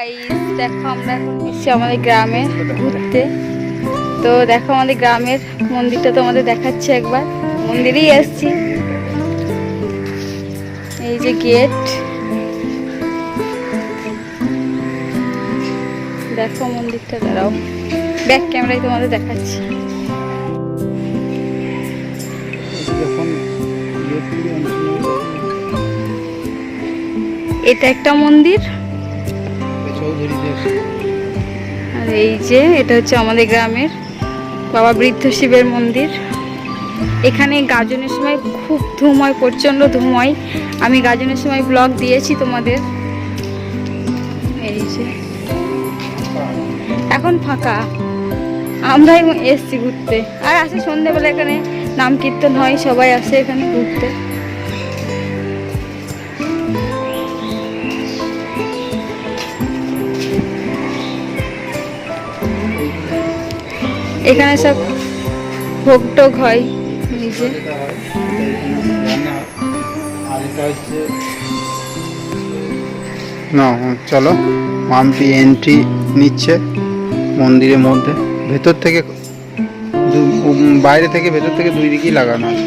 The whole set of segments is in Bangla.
গাইস দেখো আমরা এখন এসেছি আমাদের গ্রামে ঘুরতে। তো দেখো আমাদের গ্রামের মন্দিরটা তোমাদের দেখাচ্ছি একবার। মন্দিরেই এসেছি। এই যে গেট দেখো মন্দিরটা, দাঁড়াও। ব্যাক ক্যামেরায় তোমাদের দেখাচ্ছি। এটা একটা মন্দির। আর এই যে, এটা হচ্ছে আমাদের গ্রামের বাবা বৃদ্ধ শিবের মন্দির। এখানে গাজনের সময় খুব ধুম হয় প্রচণ্ড ধুম হয় আমি গাজনের সময় ব্লগ দিয়েছি তোমাদের। এই যে। এখন ফাঁকা। আমরাই এসছি ঘুরতে। আর আসে সন্ধ্যেবেলা এখানে। নাম কীর্তন হয়, সবাই আসে এখানে ঘুরতে। এখানে সব ভোগ টোগ হয় হচ্ছে না, চলো মাম্পি এন্ট্রি নিচ্ছে মন্দিরের মধ্যে। ভেতর থেকে বাইরে থেকে ভেতর থেকে দুই দিকেই লাগানো আছে।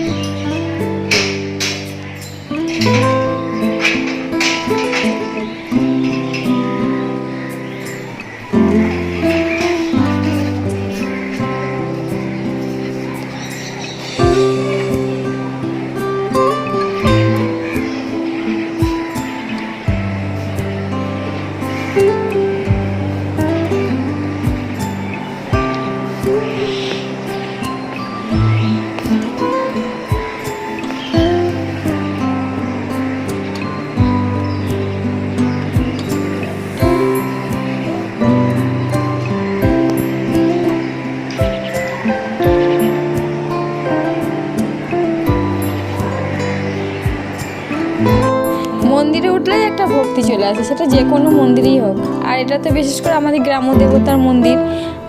ভক্তি চলে আসে, সেটা যে কোনো মন্দিরেই হোক। আর এটা তো বিশেষ করে আমাদের গ্রাম্য দেবতার মন্দির,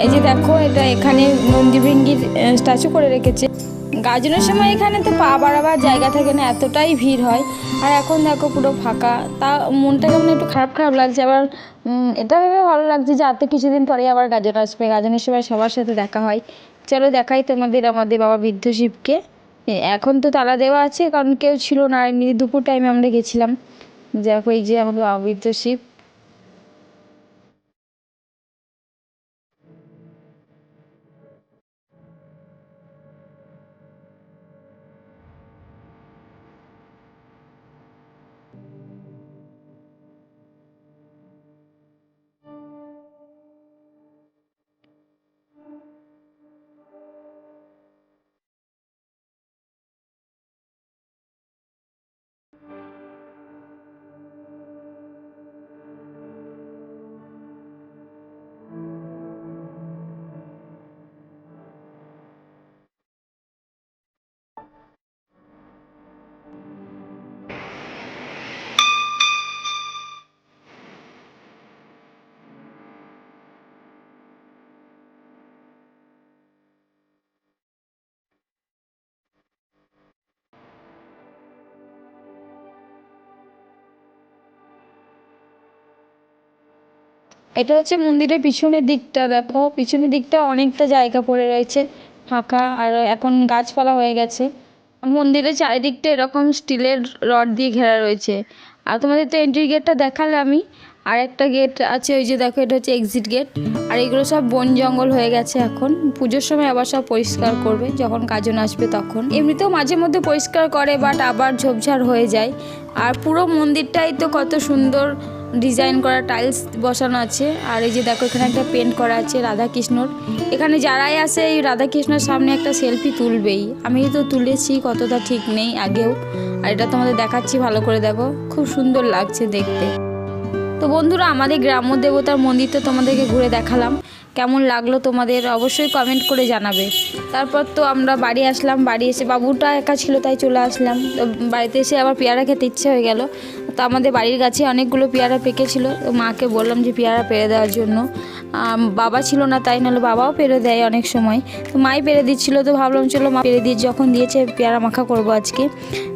এই যে দেখো এটা এখানে নন্দীভৃঙ্গির স্ট্যাচু করে রেখেছে। গাজনের সময় এখানে তো পা বাড়াবার জায়গা থাকে না, এতটাই ভিড় হয়। আর এখন দেখো পুরো ফাঁকা, তা মনটা কেমন একটু খারাপ খারাপ লাগছে। আবার এটা ভেবে ভালো লাগছে যে আর তো কিছুদিন পরেই আবার গাজন আসবে। গাজনের সময় সবার সাথে দেখা হয়। চলো দেখাই তোমাদের আমাদের বাবা বৃদ্ধ শিবকে এখন তো তালা দেওয়া আছে, কারণ কেউ ছিল না। এমনি দুপুর টাইমে আমরা গেছিলাম। দেখো ওই যে আমাদের অমৃত শিব। এটা হচ্ছে মন্দিরের পিছনের দিকটা, দেখো। পিছনের দিকটা অনেকটা জায়গা পড়ে রয়েছে, ফাঁকা, আর এখন গাছপালা হয়ে গেছে। মন্দিরের চারিদিকটা এরকম স্টিলের রড দিয়ে ঘেরা রয়েছে। আর তোমাদের তো এন্ট্রি গেটটা দেখালে আমি আর একটা গেট আছে, ওই যে দেখো, এটা হচ্ছে এক্সিট গেট আর এগুলো সব বন জঙ্গল হয়ে গেছে এখন। পুজোর সময় আবার সব পরিষ্কার করবে, যখন কাজন আসবে তখন। এমনিতেও মাঝে মধ্যে পরিষ্কার করে বাট আবার ঝোপঝাড় হয়ে যায়। আর পুরো মন্দিরটাই তো কত সুন্দর ডিজাইন করা টাইলস বসানো আছে। আর এই যে দেখো, এখানে একটা পেন্ট করা আছে রাধা কৃষ্ণর এখানে যারাই আসে, এই রাধা কৃষ্ণর সামনে একটা সেলফি তুলবেই। আমি তো তুলেছি, কতটা ঠিক নেই আগেও। আর এটা তোমাদের দেখাচ্ছি, ভালো করে দেখো। খুব সুন্দর লাগছে দেখতে। তো বন্ধুরা, আমাদের গ্রাম্য দেবতার মন্দির তো তোমাদেরকে ঘুরে দেখালাম। কেমন লাগল তোমাদের অবশ্যই কমেন্ট করে জানাবে। তারপর তো আমরা বাড়ি আসলাম, বাড়ি এসে বাবুটা একা ছিল, তাই চলে আসলাম। তো বাড়িতে এসে আবার পেয়ারা খেতে ইচ্ছে হয়ে গেল। তো আমাদের বাড়ির কাছে অনেকগুলো পেয়ারা পেকেছিল। তো মাকে বললাম যে পেয়ারা পেরে দেওয়ার জন্য। বাবা ছিল না, তাই নাহলে বাবাও পেরে দেয় অনেক সময়। তো মাই পেরে দিচ্ছিল, তো ভাবলাম চলো মা পেরে দিয়ে যখন দিয়েছে পেয়ারা মাখা করব আজকে।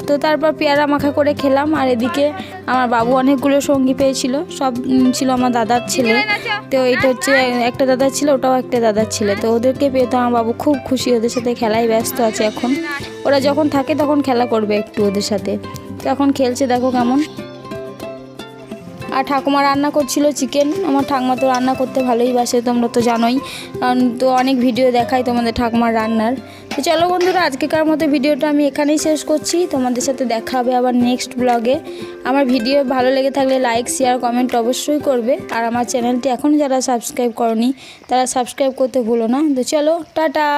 তো তারপর পেয়ারা মাখা করে খেলাম, আর এদিকে আমার বাবু অনেকগুলো সঙ্গী পেয়েছিল। সব ছিল আমার দাদার ছেলে। তো এটা হচ্ছে একটা দাদা ছিল, ওটাও একটা দাদার ছেলে। তো ওদেরকে পেয়ে তো আমার বাবু খুব খুশি, ওদের সাথে খেলায় ব্যস্ত আছে এখন। ওরা যখন থাকে তখন খেলা করবে একটু ওদের সাথে। তো এখন খেলছে, দেখো কেমন। আর ঠাকুমা রান্না করছিল চিকেন আমার ঠাকুমা তো রান্না করতে ভালোই বাসে, তোমরা তো জানোই। কারণ তো অনেক ভিডিও দেখাই তোমাদের ঠাকুমার রান্নার। তো চলো বন্ধুরা, আজকেকার মতো ভিডিওটা আমি এখানেই শেষ করছি। তোমাদের সাথে দেখা হবে আবার নেক্সট ব্লগে আমার ভিডিও ভালো লেগে থাকলে লাইক শেয়ার কমেন্ট অবশ্যই করবে। আর আমার চ্যানেলটি এখনও যারা সাবস্ক্রাইব করনি, তারা সাবস্ক্রাইব করতে ভুলো না। তো চলো, টাটা!